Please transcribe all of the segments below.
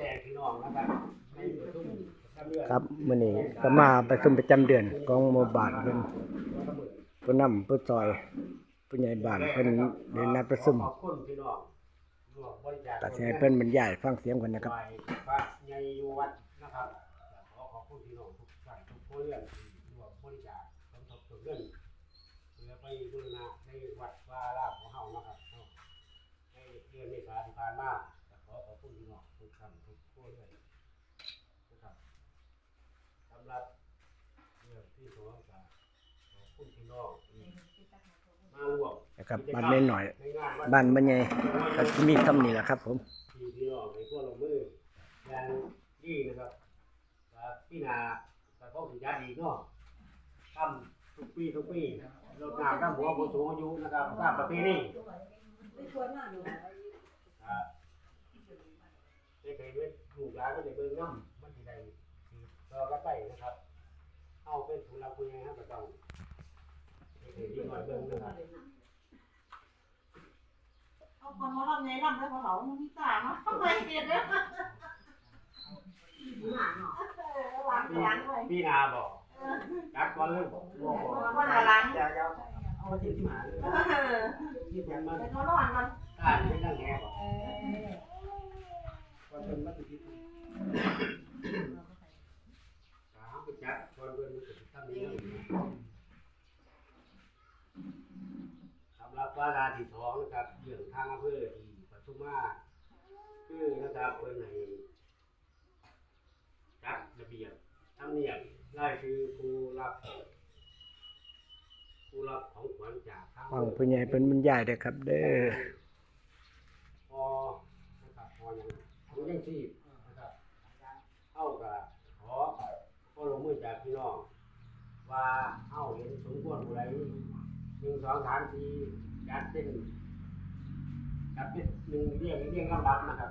ครับในประชุมประจำเดือนครับมื้อนี้ก็มาประชุมประจำเดือนของหมู่บ้านเพิ่นผู้นำผู้ซอยผู้ใหญ่บ้านเพิ่นได้นัดประชุมขอบคุณพี่น้องร่วมบริจาคก็สิให้เพิ่นบรรยายฟังเสียงเพิ่นนะครับไปพระใหญ่อยู่วัดนะครับขอขอบคุณพี่น้องทุกท่านทุกครัวเรือนที่ร่วมบริจาคสมทบทุนเงินเพื่อไปบูรณะในวัดวาอารามของเฮานะครับเนาะในเดือนเมษายนที่ผ่านมา ทุกท่านทุกครัวเรือนนะครับสำหรับเรื่องที่สองก็ขอบคุณพี่น้องที่มาร่วมนะครับบ้านไม่หน่อยบ้านบ่ใหญ่ก็สิมีคำนี้แหละครับ ผม ที่พี่น้องในพวกลงมืออย่างดีนะครับก็พี่นาก็ต้องสิยาดีเนาะทำทุกปีทุกปีรดน้ำน้ำหัวผู้สูงอายุนะครับตามประเพณีอ่าได้เคยเว้น ถูกร้านก็ได้เบิ่งน้ำมันสิได้สืบต่อกันไปนะครับ เอาเป็นผู้รับผู้ใหญ่ครับก็ต้องได้เคยดีหน่อยเบิ่งนะครับเอาคนมาลำไงลำแล้วเขามึงที่ตาเนาะทำไมเปลี่ยนเนี่ยล้างล้างไว้พี่นาบอกจัดก่อนเลยบอกบอกบอกว่าล้างจะจะเอามาที่ที่หมาเลยเออที่เป็นมันแต่เขานอนมันอ่าไม่ต้องแง่บอกวันเป็นมัตติทิ ถามไปจัดวันเป็นมัตติทิทำนี้สำหรับวาระที่สองนะครับเรื่องทางอำเภอที่ปทุมมาคือนะครับเป็นในจัดระเบียบทำเนียบไล่คือผู้รับผู้รับของขวัญจากทางฟังผู้ใหญ่เพิ่นบรรยายเด้อครับ เด้อพอนะครับพอยังทั้งยังชีพนะครับเข้ากับขอขอลงมือจากพี่น้อง ว่าเข้าเห็นสมควรผู้ใดหนึ่งสองสามสี่จัดเป็นจัดเป็นหนึ่งเรียงเรียงลำดับนะครับ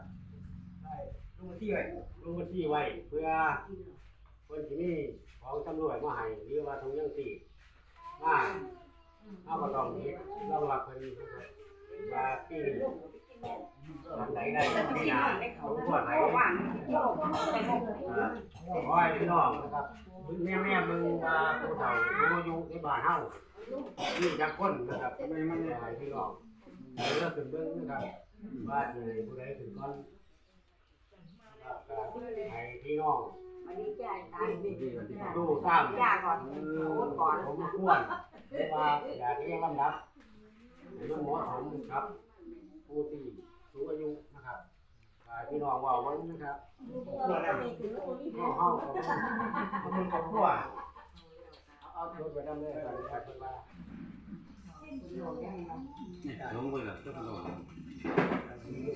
ได้ลงมาที่ไว้ลงมาที่ไว้เพื่อคนที่นี่ของตำรวจมาให้หรือว่าทงยังชีพมาเอาก็ต้องเฮ็ดรองรับเพิ่นนะครับว่าปีนี้ทำ ไหนได้ไม่นานเขาปวดไหนขอให้พี่น้องนะครับแม่แม่มึงมาผู้เฒ่าผู้อายุในบ้านเฮานี่จักคนนะครับไม่ไม่ให้พี่น้องเลือกขึ้นเบิ่งนะครับว่าที่ไหนผู้ใดขึ้นก่อนนะครับก็ให้พี่น้องวันนี้จ่ายตายไปดูตามยาก่อนเออผมควรว่าอยากเรียกลำดับให้มันเหมาะสมครับ ผู้ที่สูงอายุนะครับฝ่ายพี่น้องว่าไว้นะครับควรแล้วห้องห้องของมันเป็นครอบครัวเอารถไปดำเนินการไปเป็นว่าน้องคนละก็ตลอดน้อง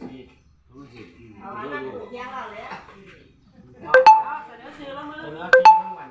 สิน้องสิเอามานั่งเที่ยงเราเลยเอาเสนอซื้อแล้วมือเสนอที่ทั้งวัน